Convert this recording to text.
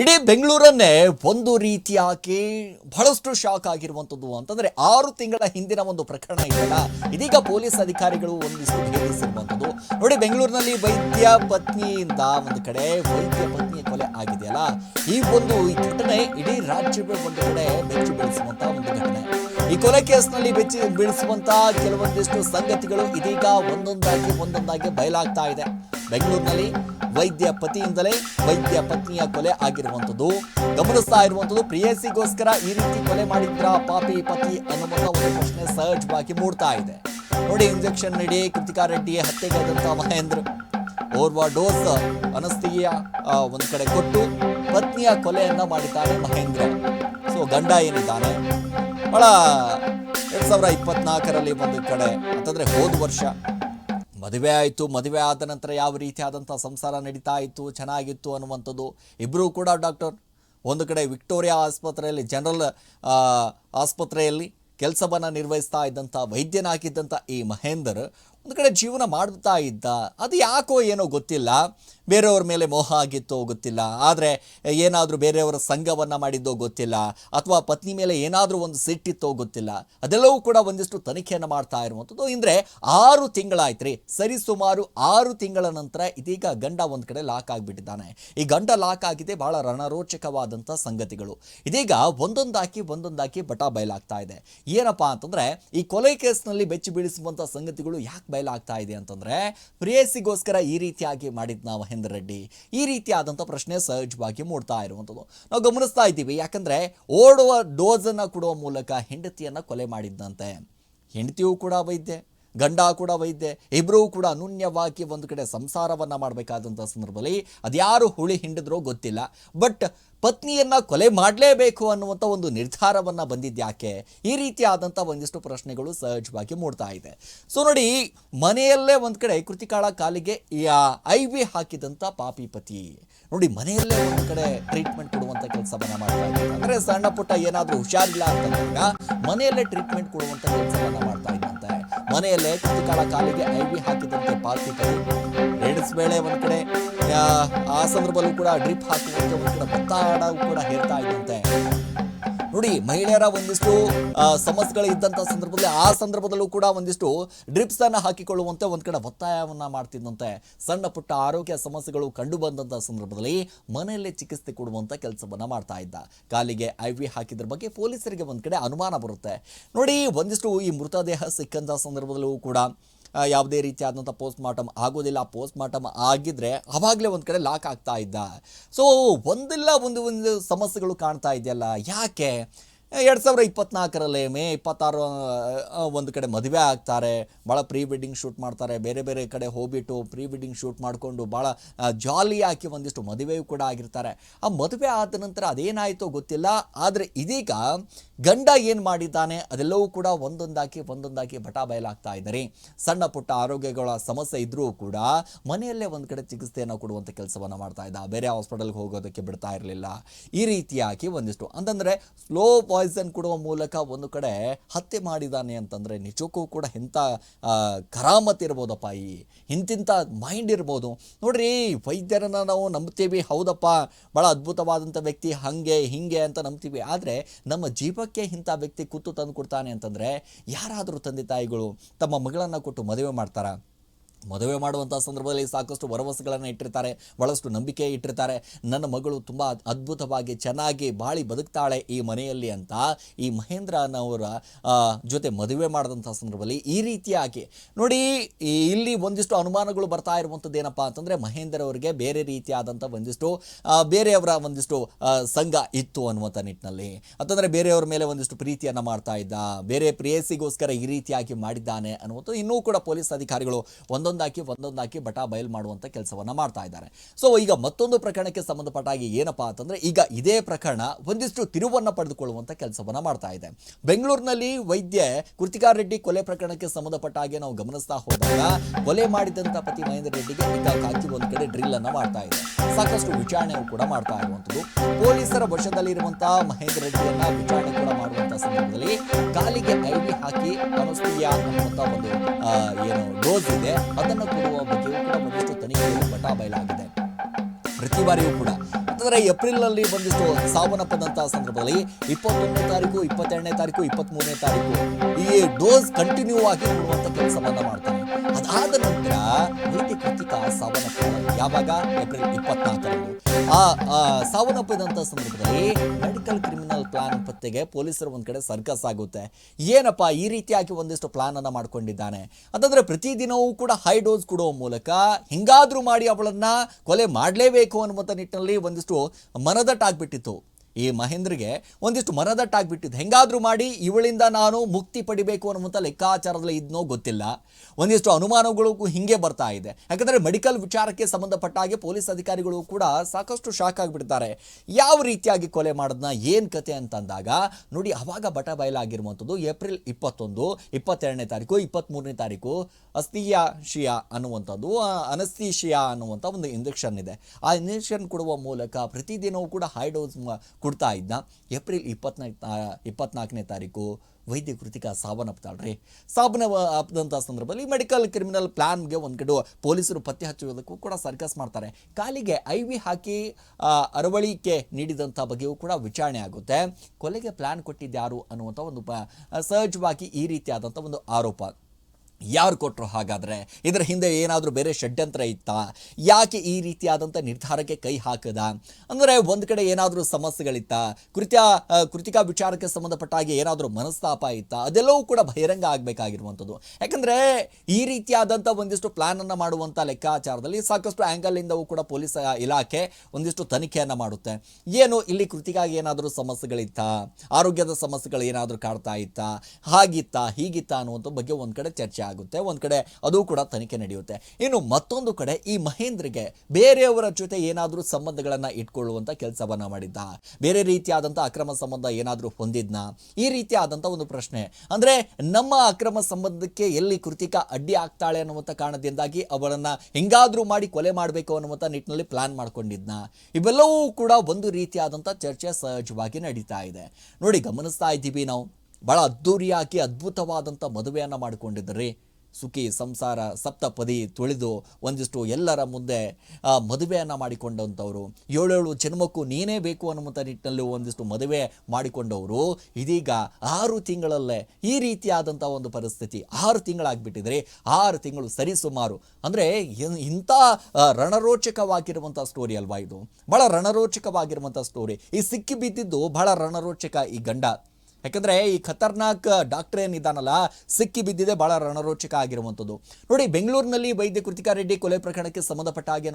ಇಡೀ ಬೆಂಗಳೂರನ್ನೇ ಒಂದು ರೀತಿಯಾಗಿ ಬಹಳಷ್ಟು ಶಾಕ್ ಆಗಿರುವಂಥದ್ದು ಅಂತಂದ್ರೆ ಆರು ತಿಂಗಳ ಹಿಂದಿನ ಒಂದು ಪ್ರಕರಣ ಇದೆಯಲ್ಲ? ಇದೀಗ ಪೊಲೀಸ್ ಅಧಿಕಾರಿಗಳು ಒಂದಿಷ್ಟು ಭೇದಿಸಿರುವಂಥದ್ದು ನೋಡಿ, ಬೆಂಗಳೂರಿನಲ್ಲಿ ವೈದ್ಯ ಪತ್ನಿಯಿಂದ ಒಂದು ಕಡೆ ವೈದ್ಯ ಪತ್ನಿಯ ಕೊಲೆ ಆಗಿದೆಯಲ್ಲ? ಈ ಒಂದು ಈ ಘಟನೆ ಇಡೀ ರಾಜ್ಯವೇ ಒಂದು ಕಡೆ ಬೆಚ್ಚು ಬೆಳೆಸುವಂಥ ಒಂದು ಘಟನೆ. ಈ ಕೊಲೆ ಕೇಸ್ನಲ್ಲಿ ಬೆಚ್ಚಿ ಬೀಳಿಸುವಂತ ಕೆಲವೊಂದಿಷ್ಟು ಸಂಗತಿಗಳು ಇದೀಗ ಒಂದೊಂದಾಗಿ ಒಂದೊಂದಾಗಿ ಬಯಲಾಗ್ತಾ ಇದೆ. ಬೆಂಗಳೂರಿನಲ್ಲಿ ವೈದ್ಯ ಪತಿಯಿಂದಲೇ ವೈದ್ಯ ಪತ್ನಿಯ ಕೊಲೆ ಆಗಿರುವಂಥದ್ದು. ಗಮನಿಸ್ತಾ ಇರುವಂಥದ್ದು, ಪ್ರಿಯಸಿಗೋಸ್ಕರ ಈ ರೀತಿ ಕೊಲೆ ಮಾಡಿದ್ರ ಪಾಪಿ ಪತಿ ಅನ್ನುವಂಥ ಒಂದು ಪ್ರಶ್ನೆ ಸಹಜವಾಗಿ ಮೂಡ್ತಾ ಇದೆ. ನೋಡಿ, ಇಂಜೆಕ್ಷನ್ ನೀಡಿ ಕೃತಿಕಾ ರೆಡ್ಡಿ ಹತ್ಯೆಗೈದಂತ ಮಹೇಂದ್ರ. ಓರ್ವ ಡೋಸ್ ಅನಸ್ತಿಯ ಒಂದು ಕಡೆ ಕೊಟ್ಟು ಪತ್ನಿಯ ಕೊಲೆಯನ್ನ ಮಾಡಿದ್ದಾನೆ ಮಹೇಂದ್ರ. ಸೊ, ಗಂಡ ಏನಿದ್ದಾನೆ? ಬಹಳ ಎರಡ್ ಸಾವಿರ ಇಪ್ಪತ್ನಾಲ್ಕರಲ್ಲಿ ಒಂದು ಕಡೆ. ಅಂತಂದ್ರೆ ಹೋದ ವರ್ಷ ಮದುವೆ ಆಯಿತು. ಮದುವೆ ಆದ ನಂತರ ಯಾವ ರೀತಿಯಾದಂಥ ಸಂಸಾರ ನಡೀತಾ ಇತ್ತು, ಚೆನ್ನಾಗಿತ್ತು ಅನ್ನುವಂಥದ್ದು ಇಬ್ಬರೂ ಕೂಡ ಡಾಕ್ಟರ್ ಒಂದು ಕಡೆ ವಿಕ್ಟೋರಿಯಾ ಆಸ್ಪತ್ರೆಯಲ್ಲಿ, ಜನರಲ್ ಆಸ್ಪತ್ರೆಯಲ್ಲಿ ಕೆಲಸವನ್ನು ನಿರ್ವಹಿಸ್ತಾ ಇದ್ದಂಥ ವೈದ್ಯನಾಗಿದ್ದಂಥ ಈ ಮಹೇಂದರ್ ಒಂದು ಕಡೆ ಜೀವನ ಮಾಡ್ತಾ ಇದ್ದ, ಅದು ಯಾಕೋ ಏನೋ ಗೊತ್ತಿಲ್ಲ. ಬೇರೆಯವ್ರ ಮೇಲೆ ಮೋಹ ಆಗಿತ್ತೋ ಗೊತ್ತಿಲ್ಲ. ಆದರೆ ಏನಾದರೂ ಬೇರೆಯವರ ಸಂಘವನ್ನು ಮಾಡಿದ್ದೋ ಗೊತ್ತಿಲ್ಲ. ಅಥವಾ ಪತ್ನಿ ಮೇಲೆ ಏನಾದರೂ ಒಂದು ಸಿಟ್ಟಿತ್ತೋ ಗೊತ್ತಿಲ್ಲ. ಅದೆಲ್ಲವೂ ಕೂಡ ಒಂದಿಷ್ಟು ತನಿಖೆಯನ್ನು ಮಾಡ್ತಾ ಇರುವಂಥದ್ದು. ಅಂದರೆ ಆರು ತಿಂಗಳಾಯ್ತು ರೀ ಸರಿ ಸುಮಾರು ಆರು ತಿಂಗಳ ನಂತರ ಇದೀಗ ಗಂಡ ಒಂದು ಕಡೆ ಲಾಕ್ ಆಗಿಬಿಟ್ಟಿದ್ದಾನೆ. ಈ ಗಂಡ ಲಾಕ್ ಆಗಿದೆ, ಬಹಳ ರಣರೋಚಕವಾದಂಥ ಸಂಗತಿಗಳು. ಇದೀಗ ಒಂದೊಂದಾಕಿ ಒಂದೊಂದಾಕಿ ಬಟಾ ಬಯಲಾಗ್ತಾ ಇದೆ. ಏನಪ್ಪಾ ಅಂತಂದರೆ ಈ ಕೊಲೆ ಕೇಸ್ನಲ್ಲಿ ಬೆಚ್ಚಿ ಬೀಳಿಸುವಂಥ ಸಂಗತಿಗಳು ಯಾಕೆ ಬಯಲಾಗ್ತಾ ಇದೆ ಅಂತಂದ್ರೆ, ಪ್ರೇಯಸಿಗೋಸ್ಕರ ಈ ರೀತಿಯಾಗಿ ಮಾಡಿದ್ನ ಮಹೇಂದ್ರ ರೆಡ್ಡಿ? ಈ ರೀತಿಯಾದಂಥ ಪ್ರಶ್ನೆ ಸಹಜವಾಗಿ ಮೂಡ್ತಾ ಇರುವಂಥದ್ದು ನಾವು ಗಮನಿಸ್ತಾ ಇದ್ದೀವಿ, ಯಾಕಂದ್ರೆ ಓಡುವ ಡೋಸನ್ನು ಕೊಡುವ ಮೂಲಕ ಹೆಂಡತಿಯನ್ನ ಕೊಲೆ ಮಾಡಿದ್ದಂತೆ ಹೆಂಡತಿಯೂ ಕೂಡ ವೈದ್ಯೆ. ಗಂಡ ಕೂಡ ವೈದ್ಯೆ ಇಬ್ಬರೂ ಕೂಡ ಅನುನ್ಯವಾಗಿ ಒಂದು ಕಡೆ ಸಂಸಾರವನ್ನ ಮಾಡಬೇಕಾದಂಥ ಸಂದರ್ಭದಲ್ಲಿ ಅದ್ಯಾರು ಹುಳಿ ಹಿಂಡಿದ್ರೋ ಗೊತ್ತಿಲ್ಲ. ಬಟ್ ಪತ್ನಿಯನ್ನ ಕೊಲೆ ಮಾಡಲೇಬೇಕು ಅನ್ನುವಂಥ ಒಂದು ನಿರ್ಧಾರವನ್ನ ಬಂದಿದ್ಯಾಕೆ ಈ ರೀತಿಯಾದಂಥ ಒಂದಿಷ್ಟು ಪ್ರಶ್ನೆಗಳು ಸಹಜವಾಗಿ ಮೂಡ್ತಾ ಇದೆ. ಸೊ ನೋಡಿ, ಮನೆಯಲ್ಲೇ ಒಂದು ಕಡೆ ಕೃತಿಕಾಳ ಕಾಲಿಗೆ ಐ ವಿ ಹಾಕಿದಂಥ ಪಾಪಿ ಪತಿ. ನೋಡಿ, ಮನೆಯಲ್ಲೇ ಒಂದು ಕಡೆ ಟ್ರೀಟ್ಮೆಂಟ್ ಕೊಡುವಂಥ ಕೆಲಸವನ್ನ ಮಾಡ್ತಾ ಇದ್ದಾರೆ. ಅಂದರೆ ಸಣ್ಣ ಪುಟ್ಟ ಏನಾದರೂ ಹುಷಾರಿಲ್ಲ ಅಂತಂದಾಗ ಮನೆಯಲ್ಲೇ ಟ್ರೀಟ್ಮೆಂಟ್ ಕೊಡುವಂಥ ಕೆಲಸವನ್ನು ಮಾಡ್ತಾ ಇದ್ದಂತೆ ಮನೆಯಲ್ಲೇ ಕೃತಿಕಾಳ ಕಾಲಿಗೆ ಐ ವಿ ಹಾಕಿದಂತೆ ಪತಿ ರೇಡ್ಸ್ ವೇಳೆ ಒಂದು ಕಡೆ ಆ, ಸಂದರ್ಭದಲ್ಲೂ ಕೂಡ ಡ್ರಿಪ್ ಹಾಕಿದಂತೆ ಒಂದು ಕಡೆ ಒತ್ತಡ ಕೂಡ ಹೇರ್ತಾ ಇದ್ದಂತೆ. ನೋಡಿ, ಮಹಿಳೆಯರ ಒಂದಿಷ್ಟು ಸಮಸ್ಯೆಗಳು ಇದ್ದಂಥ ಸಂದರ್ಭದಲ್ಲಿ ಆ ಸಂದರ್ಭದಲ್ಲೂ ಕೂಡ ಒಂದಿಷ್ಟು ಡ್ರಿಪ್ಸ್ ಅನ್ನ ಹಾಕಿಕೊಳ್ಳುವಂತೆ ಒಂದ್ ಕಡೆ ಒತ್ತಾಯವನ್ನ ಮಾಡ್ತಿದ್ದಂತೆ. ಸಣ್ಣ ಪುಟ್ಟ ಆರೋಗ್ಯ ಸಮಸ್ಯೆಗಳು ಕಂಡು ಬಂದಂತ ಸಂದರ್ಭದಲ್ಲಿ ಮನೆಯಲ್ಲೇ ಚಿಕಿತ್ಸೆ ಕೊಡುವಂತ ಕೆಲಸವನ್ನ ಮಾಡ್ತಾ ಇದ್ದ. ಕಾಲಿಗೆ ಐ ವಿ ಹಾಕಿದ್ರ ಬಗ್ಗೆ ಪೊಲೀಸರಿಗೆ ಒಂದ್ ಕಡೆ ಅನುಮಾನ ಬರುತ್ತೆ. ನೋಡಿ, ಒಂದಿಷ್ಟು ಈ ಮೃತದೇಹ ಸಿಕ್ಕಂತ ಸಂದರ್ಭದಲ್ಲೂ ಕೂಡ ಯಾವುದೇ ರೀತಿಯಾದಂಥ ಪೋಸ್ಟ್ ಮಾರ್ಟಮ್ ಆಗೋದಿಲ್ಲ. ಪೋಸ್ಟ್ ಮಾರ್ಟಮ್ ಆಗಿದ್ರೆ ಅವಾಗಲೇ ಒಂದು ಕಡೆ ಲಾಕ್ ಆಗ್ತಾ ಇದ್ದ. ಸೊ ಒಂದಿಲ್ಲ, ಒಂದು ಒಂದು ಸಮಸ್ಯೆಗಳು ಕಾಣ್ತಾ ಇದೆಯಲ್ಲ. ಯಾಕೆ? ಎರಡು ಸಾವಿರ ಇಪ್ಪತ್ನಾಲ್ಕರಲ್ಲಿ ಮೇ ಇಪ್ಪತ್ತಾರು ಒಂದು ಕಡೆ ಮದುವೆ ಆಗ್ತಾರೆ. ಭಾಳ ಪ್ರೀ ವೆಡ್ಡಿಂಗ್ ಶೂಟ್ ಮಾಡ್ತಾರೆ. ಬೇರೆ ಬೇರೆ ಕಡೆ ಹೋಗ್ಬಿಟ್ಟು ಪ್ರೀ ವೆಡ್ಡಿಂಗ್ ಶೂಟ್ ಮಾಡಿಕೊಂಡು ಭಾಳ ಜಾಲಿ ಹಾಕಿ ಒಂದಿಷ್ಟು ಮದುವೆಯೂ ಕೂಡ ಆಗಿರ್ತಾರೆ. ಆ ಮದುವೆ ಆದ ನಂತರ ಅದೇನಾಯಿತೋ ಗೊತ್ತಿಲ್ಲ. ಆದರೆ ಇದೀಗ ಗಂಡ ಏನು ಮಾಡಿದ್ದಾನೆ ಅದೆಲ್ಲವೂ ಕೂಡ ಒಂದೊಂದಾಗಿ ಒಂದೊಂದಾಗಿ ಬಟಾ ಬಯಲಾಗ್ತಾ ಇದ್ದಾರೆ. ಸಣ್ಣ ಪುಟ್ಟ ಆರೋಗ್ಯಗಳ ಸಮಸ್ಯೆ ಇದ್ದರೂ ಕೂಡ ಮನೆಯಲ್ಲೇ ಒಂದು ಕಡೆ ಚಿಕಿತ್ಸೆಯನ್ನು ಕೊಡುವಂಥ ಕೆಲಸವನ್ನು ಮಾಡ್ತಾ ಇದ್ದ. ಬೇರೆ ಹಾಸ್ಪಿಟಲ್ಗೆ ಹೋಗೋದಕ್ಕೆ ಬಿಡ್ತಾ ಇರಲಿಲ್ಲ. ಈ ರೀತಿಯಾಗಿ ಒಂದಿಷ್ಟು. ಅಂತಂದರೆ ಸ್ಲೋ ಪಾಯ್ಸನ್ ಕೊಡುವ ಮೂಲಕ ಒಂದು ಕಡೆ ಹತ್ಯೆ ಮಾಡಿದ್ದಾನೆ ಅಂತಂದರೆ ನಿಜಕ್ಕೂ ಕೂಡ ಇಂಥ ಕರಾಮತ್ ಇರ್ಬೋದಪ್ಪ ಈ ಇಂತಿಂಥ ಮೈಂಡ್ ಇರ್ಬೋದು. ನೋಡ್ರಿ ವೈದ್ಯರನ್ನ ನಾವು ನಂಬ್ತೀವಿ, ಹೌದಪ್ಪ ಭಾಳ ಅದ್ಭುತವಾದಂಥ ವ್ಯಕ್ತಿ ಹಾಗೆ, ಹಿಂಗೆ ಅಂತ ನಂಬ್ತೀವಿ. ಆದರೆ ನಮ್ಮ ಜೀವಕ್ಕೆ ಇಂಥ ವ್ಯಕ್ತಿ ಕೂತು ತಂದು ಕೊಡ್ತಾನೆ ಅಂತಂದರೆ ಯಾರಾದರೂ ತಂದೆ ತಾಯಿಗಳು ತಮ್ಮ ಮಗಳನ್ನು ಕೊಟ್ಟು ಮದುವೆ ಮಾಡ್ತಾರಾ? ಮದುವೆ ಮಾಡುವಂಥ ಸಂದರ್ಭದಲ್ಲಿ ಸಾಕಷ್ಟು ಭರವಸೆಗಳನ್ನು ಇಟ್ಟಿರ್ತಾರೆ ಭಾಳಷ್ಟು ನಂಬಿಕೆ ಇಟ್ಟಿರ್ತಾರೆ. ನನ್ನ ಮಗಳು ತುಂಬ ಅದ್ಭುತವಾಗಿ ಚೆನ್ನಾಗಿ ಬಾಳಿ ಬದುಕ್ತಾಳೆ ಈ ಮನೆಯಲ್ಲಿ ಅಂತ ಈ ಮಹೇಂದ್ರ ಅನ್ನೋರ ಜೊತೆ ಮದುವೆ ಮಾಡಿದಂಥ ಸಂದರ್ಭದಲ್ಲಿ ಈ ರೀತಿಯಾಗಿ. ನೋಡಿ ಇಲ್ಲಿ ಒಂದಿಷ್ಟು ಅನುಮಾನಗಳು ಬರ್ತಾ ಇರುವಂಥದ್ದು ಏನಪ್ಪ ಅಂತಂದರೆ ಮಹೇಂದ್ರ ಅವರಿಗೆ ಬೇರೆ ರೀತಿಯಾದಂಥ ಒಂದಿಷ್ಟು ಬೇರೆಯವರ ಒಂದಿಷ್ಟು ಸಂಘ ಇತ್ತು ಅನ್ನುವಂಥ ನಿಟ್ಟಿನಲ್ಲಿ. ಅಂತಂದರೆ ಬೇರೆಯವರ ಮೇಲೆ ಒಂದಿಷ್ಟು ಪ್ರೀತಿಯನ್ನು ಮಾಡ್ತಾ ಇದ್ದ, ಬೇರೆ ಪ್ರೇಯಸಿಗೋಸ್ಕರ ಈ ರೀತಿಯಾಗಿ ಮಾಡಿದ್ದಾನೆ ಅನ್ನುವಂಥದ್ದು ಇನ್ನೂ ಕೂಡ ಪೊಲೀಸ್ ಅಧಿಕಾರಿಗಳು ಒಂದೊಂದಾಕಿ ಒಂದೊಂದಾಕಿ ಬಟಾ ಬಯಲು ಮಾಡುವಂಥ ಕೆಲಸವನ್ನು ಮಾಡ್ತಾ ಇದ್ದಾರೆ. ಸೊ ಈಗ ಮತ್ತೊಂದು ಪ್ರಕರಣಕ್ಕೆ ಸಂಬಂಧಪಟ್ಟಾಗಿ ಏನಪ್ಪ ಅಂತಂದರೆ, ಈಗ ಇದೇ ಪ್ರಕರಣ ಒಂದಿಷ್ಟು ತಿರುವನ್ನು ಪಡೆದುಕೊಳ್ಳುವಂಥ ಕೆಲಸವನ್ನು ಮಾಡ್ತಾ ಇದೆ. ಬೆಂಗಳೂರಿನಲ್ಲಿ ವೈದ್ಯ ಕೃತಿಕಾ ರೆಡ್ಡಿ ಕೊಲೆ ಪ್ರಕರಣಕ್ಕೆ ಸಂಬಂಧಪಟ್ಟ ಹಾಗೆ ನಾವು ಗಮನಿಸ್ತಾ ಹೋದಾಗ, ಕೊಲೆ ಮಾಡಿದಂಥ ಪತಿ ಮಹೇಂದ್ರ ರೆಡ್ಡಿಗೆ ಈಗ ಕಾಕಿ ಒಂದು ಕಡೆ ಡ್ರಿಲ್ ಅನ್ನ ಮಾಡ್ತಾ ಇದೆ. ಸಾಕಷ್ಟು ವಿಚಾರಣೆ ಕೂಡ ಮಾಡ್ತಾ ಇರುವಂಥದ್ದು. ಪೊಲೀಸರ ವಶದಲ್ಲಿರುವಂತಹ ಮಹೇಂದ್ರ ರೆಡ್ಡಿಯನ್ನ ವಿಚಾರಣೆ ಕೂಡ ಮಾಡುವಂತಹ ಸಂದರ್ಭದಲ್ಲಿ ಕಾಲಿಗೆ ಐಡಿ ಹಾಕಿ ಅನುಸ್ತಿಯಾ ಅನ್ನುವಂಥ ಒಂದು ಏನು ಡೋಸ್ ಇದೆ. ಅದನ್ನು ಕೊಡುವ ಬಗ್ಗೆಯೂ ಕೂಡ ಒಂದಿಷ್ಟು ತನಿಖೆಯಲ್ಲಿ ಪಟ ಬಯಲಾಗಿದೆ. ಪ್ರತಿ ಬಾರಿಯೂ ಕೂಡ. ಅಂದರೆ ಏಪ್ರಿಲ್ನಲ್ಲಿ ಬಂದಿತ್ತು ಸಾವನ್ನಪ್ಪದಂತಹ ಸಂದರ್ಭದಲ್ಲಿ ಇಪ್ಪತ್ತೊಂದನೇ ತಾರೀಕು, ಇಪ್ಪತ್ತೆರಡನೇ ತಾರೀಕು ಇಪ್ಪತ್ತ್ ಮೂರನೇ ತಾರೀಕು ಈ ಡೋಸ್ ಕಂಟಿನ್ಯೂ ಆಗಿ ಕೊಡುವಂಥ ಕೆಲಸವನ್ನು ಮಾಡ್ತಾನೆ. ಅದಾದ ನಂತರ ನೀತಿ ಕೃತಿಕ ಸಾವನ್ನಪ್ಪ ಯಾವಾಗ? ಏಪ್ರಿಲ್ ಇಪ್ಪತ್ನಾಲ್ಕರಂದು. ಆ ಸಾವನ್ನಪ್ಪಿದಂತ ಸಂದರ್ಭದಲ್ಲಿ ಮೆಡಿಕಲ್ ಕ್ರಿಮಿನಲ್ ಪ್ಲಾನ್ ಪತ್ತೆಗೆ ಪೊಲೀಸರು ಒಂದು ಕಡೆ ಸರ್ಕಸ್ ಆಗುತ್ತೆ. ಏನಪ್ಪ ಈ ರೀತಿಯಾಗಿ ಒಂದಿಷ್ಟು ಪ್ಲಾನ್ ಅನ್ನ ಮಾಡ್ಕೊಂಡಿದ್ದಾನೆ? ಅದಂದ್ರೆ ಪ್ರತಿದಿನವೂ ಕೂಡ ಹೈ ಡೋಸ್ ಕೊಡುವ ಮೂಲಕ ಹಿಂಗಾದ್ರೂ ಮಾಡಿ ಅವಳನ್ನ ಕೊಲೆ ಮಾಡಲೇಬೇಕು ಅನ್ನುವಂಥ ನಿಟ್ಟಿನಲ್ಲಿ ಒಂದಿಷ್ಟು ಮನದಟ್ಟಾಗ್ಬಿಟ್ಟಿತ್ತು. ಈ ಮಹೇಂದ್ರಿಗೆ ಒಂದಿಷ್ಟು ಮನದಟ್ಟಾಗ್ಬಿಟ್ಟಿದ್ದು ಹೆಂಗಾದ್ರೂ ಮಾಡಿ ಇವಳಿಂದ ನಾನು ಮುಕ್ತಿ ಪಡಿಬೇಕು ಅನ್ನುವಂಥ ಲೆಕ್ಕಾಚಾರದಲ್ಲಿ ಇದ್ನೋ ಗೊತ್ತಿಲ್ಲ. ಒಂದಿಷ್ಟು ಅನುಮಾನಗಳು ಹಿಂಗೆ ಬರ್ತಾ ಇದೆ. ಯಾಕಂದರೆ ಮೆಡಿಕಲ್ ವಿಚಾರಕ್ಕೆ ಸಂಬಂಧಪಟ್ಟ ಹಾಗೆ ಪೊಲೀಸ್ ಅಧಿಕಾರಿಗಳು ಕೂಡ ಸಾಕಷ್ಟು ಶಾಕ್ ಆಗಿಬಿಡ್ತಾರೆ. ಯಾವ ರೀತಿಯಾಗಿ ಕೊಲೆ ಮಾಡೋದನ್ನ ಏನು ಕತೆ ಅಂತಂದಾಗ, ನೋಡಿ ಅವಾಗ ಬಟ ಬಯಲಾಗಿರುವಂಥದ್ದು ಏಪ್ರಿಲ್ ಇಪ್ಪತ್ತೊಂದು, ಇಪ್ಪತ್ತೆರಡನೇ ತಾರೀಕು ಇಪ್ಪತ್ತ್ಮೂರನೇ ತಾರೀಕು ಅಸ್ತಿಯಾ ಶಿಯಾ ಅನ್ನುವಂಥದ್ದು ಅನಸ್ತೀಶಿಯಾ ಅನ್ನುವಂಥ ಒಂದು ಇಂಜೆಕ್ಷನ್ ಇದೆ. ಆ ಇಂಜೆಕ್ಷನ್ ಕೊಡುವ ಮೂಲಕ ಪ್ರತಿದಿನವೂ ಕೂಡ ಹೈ ಡೋಸ್ ಕೊಡ್ತಾ ಇದ್ದ ಏಪ್ರಿಲ್ ಇಪ್ಪತ್ನಾಲ್ಕು ಇಪ್ಪತ್ನಾಲ್ಕನೇ ತಾರೀಕು ವೈದ್ಯ ಕೃತಿಕ ಸಾವನ್ನಪ್ತಾಳ್ರಿ ಸಾವನ್ನ ಅಪ್ಪದಂಥ ಸಂದರ್ಭದಲ್ಲಿ ಮೆಡಿಕಲ್ ಕ್ರಿಮಿನಲ್ ಪ್ಲ್ಯಾನ್ಗೆ ಒಂದು ಕಡೆ ಪೊಲೀಸರು ಪತ್ತೆ ಹಚ್ಚುವುದಕ್ಕೂ ಕೂಡ ಸರ್ಕಸ್ ಮಾಡ್ತಾರೆ. ಕಾಲಿಗೆ ಐ ವಿ ಹಾಕಿ ಅರವಳಿಕೆ ನೀಡಿದಂಥ ಬಗ್ಗೆಯೂ ಕೂಡ ವಿಚಾರಣೆ ಆಗುತ್ತೆ. ಕೊಲೆಗೆ ಪ್ಲಾನ್ ಕೊಟ್ಟಿದ್ಯಾರು ಅನ್ನುವಂಥ ಒಂದು ಪ ಸಹಜವಾಗಿ ಈ ರೀತಿಯಾದಂಥ ಒಂದು ಆರೋಪ. ಯಾರು ಕೊಟ್ಟರು ಹಾಗಾದರೆ? ಇದರ ಹಿಂದೆ ಏನಾದರೂ ಬೇರೆ ಷಡ್ಯಂತ್ರ ಇತ್ತಾ? ಯಾಕೆ ಈ ರೀತಿಯಾದಂಥ ನಿರ್ಧಾರಕ್ಕೆ ಕೈ ಹಾಕದ? ಅಂದರೆ ಒಂದು ಕಡೆ ಏನಾದರೂ ಸಮಸ್ಯೆಗಳಿತ್ತಾ? ಕೃತ್ಯ ಕೃತಿಕಾ ವಿಚಾರಕ್ಕೆ ಸಂಬಂಧಪಟ್ಟ ಹಾಗೆ ಏನಾದರೂ ಮನಸ್ತಾಪ ಇತ್ತಾ? ಅದೆಲ್ಲವೂ ಕೂಡ ಬಹಿರಂಗ ಆಗಬೇಕಾಗಿರುವಂಥದ್ದು. ಯಾಕಂದರೆ ಈ ರೀತಿಯಾದಂಥ ಒಂದಿಷ್ಟು ಪ್ಲ್ಯಾನನ್ನು ಮಾಡುವಂಥ ಲೆಕ್ಕಾಚಾರದಲ್ಲಿ ಸಾಕಷ್ಟು ಆ್ಯಂಗಲ್ನಿಂದವೂ ಕೂಡ ಪೊಲೀಸ್ ಇಲಾಖೆ ಒಂದಿಷ್ಟು ತನಿಖೆಯನ್ನು ಮಾಡುತ್ತೆ. ಏನು ಇಲ್ಲಿ ಕೃತಿಗಾಗಿ ಏನಾದರೂ ಸಮಸ್ಯೆಗಳಿತ್ತಾ? ಆರೋಗ್ಯದ ಸಮಸ್ಯೆಗಳು ಏನಾದರೂ ಕಾಡ್ತಾ ಇತ್ತಾ? ಹಾಗಿತ್ತಾ, ಹೀಗಿತ್ತಾ ಅನ್ನುವಂಥ ಬಗ್ಗೆ ಒಂದು ಕಡೆ ಚರ್ಚೆ ಆಗುತ್ತೆ. ಒಂದು ಕಡೆ ಅದು ಕೂಡ ತನಿಖೆ ನಡೆಯುತ್ತೆ. ಇನ್ನು ಮತ್ತೊಂದು ಕಡೆ ಈ ಮಹೇಂದ್ರಿಗೆ ಬೇರೆಯವರ ಜೊತೆ ಏನಾದರೂ ಸಂಬಂಧಗಳನ್ನು ಇಟ್ಕೊಳ್ಳುವಂಥ ಕೆಲಸವನ್ನ ಮಾಡಿದ್ದ. ಬೇರೆ ರೀತಿಯಾದಂಥ ಅಕ್ರಮ ಸಂಬಂಧ ಏನಾದರೂ ಹೊಂದಿದ್ನಾ? ಈ ರೀತಿಯಾದಂಥ ಒಂದು ಪ್ರಶ್ನೆ. ಅಂದರೆ ನಮ್ಮ ಅಕ್ರಮ ಸಂಬಂಧಕ್ಕೆ ಎಲ್ಲಿ ಕೃತಿಕ ಅಡ್ಡಿ ಆಗ್ತಾಳೆ ಅನ್ನುವಂಥ ಕಾರಣದಿಂದಾಗಿ ಅವಳನ್ನು ಹೆಂಗಾದರೂ ಮಾಡಿ ಕೊಲೆ ಮಾಡಬೇಕು ಅನ್ನುವಂಥ ನಿಟ್ಟಿನಲ್ಲಿ ಪ್ಲಾನ್ ಮಾಡ್ಕೊಂಡಿದ್ನ. ಇವೆಲ್ಲವೂ ಕೂಡ ಒಂದು ರೀತಿಯಾದಂಥ ಚರ್ಚೆ ಸಹಜವಾಗಿ ನಡೀತಾ ಇದೆ. ನೋಡಿ ಗಮನಿಸ್ತಾ ಇದ್ದೀವಿ ನಾವು. ಬಹಳ ಅದ್ಧೂರಿಯಾಗಿ ಅದ್ಭುತವಾದಂಥ ಮದುವೆಯನ್ನು ಮಾಡಿಕೊಂಡಿದ್ರಿ ಸುಖಿ ಸಂಸಾರ ಸಪ್ತಪದಿ ತುಳಿದು ಒಂದಿಷ್ಟು ಎಲ್ಲರ ಮುಂದೆ ಮದುವೆಯನ್ನು ಮಾಡಿಕೊಂಡಂಥವ್ರು ಏಳೇಳು ಜನ್ಮಕ್ಕೂ ನೀನೇ ಬೇಕು ಅನ್ನುವಂಥ ನಿಟ್ಟಿನಲ್ಲಿ ಒಂದಿಷ್ಟು ಮದುವೆ ಮಾಡಿಕೊಂಡವರು. ಇದೀಗ ಆರು ತಿಂಗಳಲ್ಲೇ ಈ ರೀತಿಯಾದಂಥ ಒಂದು ಪರಿಸ್ಥಿತಿ ಆರು ತಿಂಗಳಾಗ್ಬಿಟ್ಟಿದ್ರೆ ಆರು ತಿಂಗಳು ಸರಿಸುಮಾರು. ಅಂದರೆ ಇಂಥ ರಣರೋಚಕವಾಗಿರುವಂಥ ಸ್ಟೋರಿ ಅಲ್ವಾ ಇದು? ಭಾಳ ರಣರೋಚಕವಾಗಿರುವಂಥ ಸ್ಟೋರಿ ಈ ಸಿಕ್ಕಿ ಬಿದ್ದಿದ್ದು ಬಹಳ ರಣರೋಚಕ ಈ ಗಂಡ. ಯಾಕಂದ್ರೆ ಈ ಖತರ್ನಾಕ್ ಡಾಕ್ಟರ್ ಏನಿದ್ದಾನಲ್ಲ, ಸಿಕ್ಕಿ ಬಿದ್ದಿದೆ, ಬಹಳ ರಣರೋಚಕ ಆಗಿರುವಂಥದ್ದು. ನೋಡಿ, ಬೆಂಗಳೂರಿನಲ್ಲಿ ವೈದ್ಯ ಕೃತಿಕಾ ರೆಡ್ಡಿ ಕೊಲೆ ಪ್ರಕರಣಕ್ಕೆ ಸಂಬಂಧಪಟ್ಟ ಹಾಗೆ